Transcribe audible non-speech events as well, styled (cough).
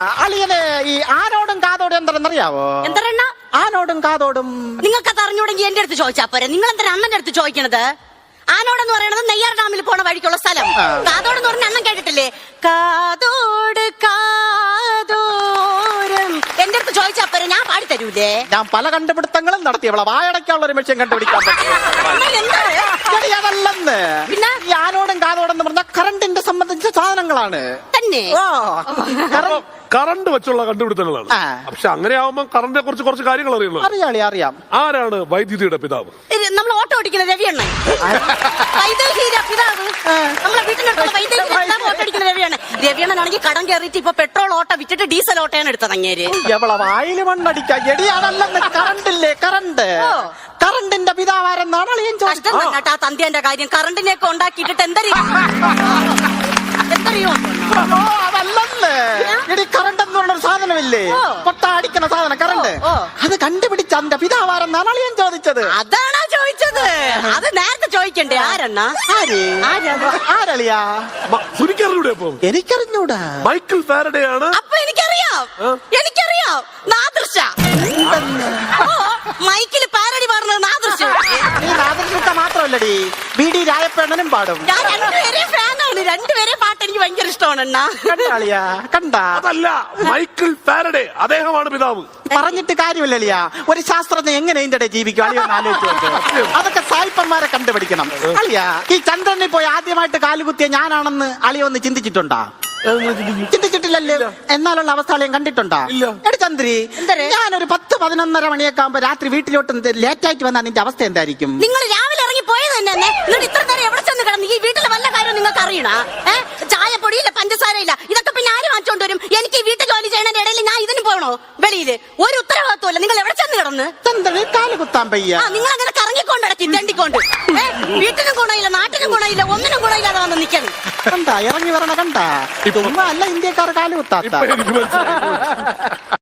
അളിയന് ഈ ആനോടും കാതോടും എന്താണെന്നറിയാവോ എന്തരെണ്ണ? ആനോടും കാതോടും. നിങ്ങൾക്കത് അറിഞ്ഞൂടെങ്കിൽ എന്റെ അടുത്ത് ചോദിച്ചാ പോരെ. നിങ്ങൾ എന്താ അണ്ണന്റെ അടുത്ത് ചോദിക്കണത്? ആനോടെന്ന് പറയണത് നെയ്യാർ ഡാമിൽ പോണ വഴിക്കുള്ള സ്ഥലം. കാതോടെന്ന് പറഞ്ഞ അണ്ണൻ കേട്ടിട്ടില്ലേ? കാതോട് കാതോരം. എന്റെ അടുത്ത് ചോദിച്ചാ പോരെ ഞാൻ പാടി തരൂലേ? ഞാൻ പല കണ്ടുപിടുത്തങ്ങളും നടത്തി അവളെ വായടയ്ക്കാനുള്ള ഒരു മെഷീൻ കണ്ടുപിടിക്കാൻ പറ്റും. പിന്നെ? ഈ ആനോടും കാതോടും എന്ന് പറഞ്ഞാൽ കറണ്ടിന്റെ തന്നെ. ഓ. കറ- കറണ്ട് വെച്ചുള്ള കണ്ടുപിടുത്തങ്ങളാണ്. പക്ഷെ അങ്ങനെ ആവുമ്പോ കറണ്ടിനെ കുറിച്ച് കുറച്ച് കാര്യങ്ങൾ അറിയുള്ളൂ. അറിയാളി അറിയാം ആരാണ് വൈദ്യുതിയുടെ പിതാവ്? നമ്മൾ ഓട്ടോ ഓടിക്കുന്ന രവിയണ്ണൻ. പിതാവ്. നമ്മളെ വൈദേഹിയുടെ പിതാവ് ഓട്ടോ അടിക്കുന്ന രവിയാണ് രവിയണ്ണനാണെങ്കിൽ കടം കയറിയിട്ട് ഇപ്പൊ പെട്രോൾ ഓട്ടോ വിറ്റിട്ട് ഡീസൽ ഓട്ടോയാണ് എടുത്തത് അങ്ങേര്. എവളെ വായിൽ മണ്ണടിക്ക എടി അതല്ലെന്ന് കറണ്ടില്ലേ കറണ്ട്. കറണ്ടിന്റെ പിതാവാരെന്നാണ് അളിയൻ ചോദിച്ചത്? കേട്ടാ തന്ത്യന്റെ കാര്യം. കറണ്ടിനെയൊക്കെ ഉണ്ടാക്കിയിട്ടിട്ട് എന്തറിയോ (laughs) സാധനമില്ലേ. പൊട്ട അടിക്കണ സാധനം കറണ്ട്. അത് കണ്ടുപിടിച്ച അതിന്റെ പിതാവാരെന്നാണ് അളിയൻ ചോദിച്ചത്. അതാണോ ചോദിച്ചത്? അത് നേരത്തെ ചോദിക്കണ്ടേ ആരെണ്ണ? ആര്? ആരളിയാ? അപ്പൊ? എനിക്കറിഞ്ഞൂടാ. മൈക്കിൾ ഫാരഡേ ആണ് അപ്പൊ എനിക്കറിയാം. എനിക്കറിയാം. നാദൃശ മൈക്കിൽ പാരടി പാടുന്നത് നാദൃശ നീ നാദൃശ്യത്തെ മാത്രമല്ലടി. ബി ഡി രായപ്പേണ്ണനും പാടും. ഞാൻ ഇഷ്ടമാണ് കണ്ടാളിയാ? കണ്ട? അതല്ല മൈക്കിൾ ഫാരഡേ അദ്ദേഹമാണ് പിതാവ്. പറഞ്ഞിട്ട് കാര്യമില്ലളിയാ ഒരു ശാസ്ത്രജ്ഞൻ എങ്ങനെ ഇതിന്റെ ഇടയിൽ ജീവിക്കും? അളിയ ഒന്ന് ആലോചിച്ച് നോക്ക്. അതൊക്കെ സായിപ്പന്മാരെ കണ്ടുപിടിക്കണം. അളിയാ ഈ ചന്ദ്രനെ പോയി ആദ്യമായിട്ട് കാലുകുത്തിയ ഞാനാണെന്ന് അളിയ ഒന്ന് ചിന്തിച്ചിട്ടുണ്ടാ? ചിന്തിച്ചിട്ടില്ലല്ലേ. എന്നാലുള്ള അവസ്ഥ അളിയൻ കണ്ടിട്ടുണ്ടാ? ഇല്ല. എടി ചന്ദ്രി എന്തര്? ഞാനൊരു പത്ത് പതിനൊന്നര മണിയൊക്കെ ആകുമ്പോ രാത്രി വീട്ടിലോട്ട് ലേറ്റ് ആയിട്ട് വന്നാൽ നിന്റെ അവസ്ഥ എന്തായിരിക്കും? നിങ്ങൾ രാവിലെ ഇറങ്ങി പോയത് തന്നെ എന്നിട്ട് ഇത്ര നേരം എവിടെ ചെന്ന് കിടന്നു? ഈ വീട്ടിലെ വല്ല കാര്യം നിങ്ങൾക്ക് അറിയണ? ഏ പഞ്ചസാര ഇല്ല ഇതൊക്കെ പിന്നെ ആര് വാങ്ങിച്ചോണ്ട് വരും. എനിക്ക് വീട്ടിൽ വീട്ടു ജോലി ചെയ്യണതിന്റെ ഇടയിൽ ഞാൻ ഇതിന് പോകണോ? വെളിയിൽ. ഒരു ഉത്തരവാദിത്വമല്ല നിങ്ങൾ എവിടെ ചെന്ന് കിടന്ന്? പയ്യ ആ നിങ്ങൾ അങ്ങനെ കറങ്ങിക്കൊണ്ടിടക്കി തെണ്ടിക്കൊണ്ട് ഏ, വീട്ടിനും ഗുണമില്ല നാട്ടിനും ഗുണമില്ല ഒന്നിനും ഗുണമില്ലാതെ വന്ന് നിൽക്കണം കണ്ട ഇറങ്ങി വരണ കണ്ട. ചുമ്മാ അല്ല ഇന്ത്യക്കാർ കാലുകുത്താത്ത ഇപ്പൊ എനിക്ക് മനസ്സിലായി.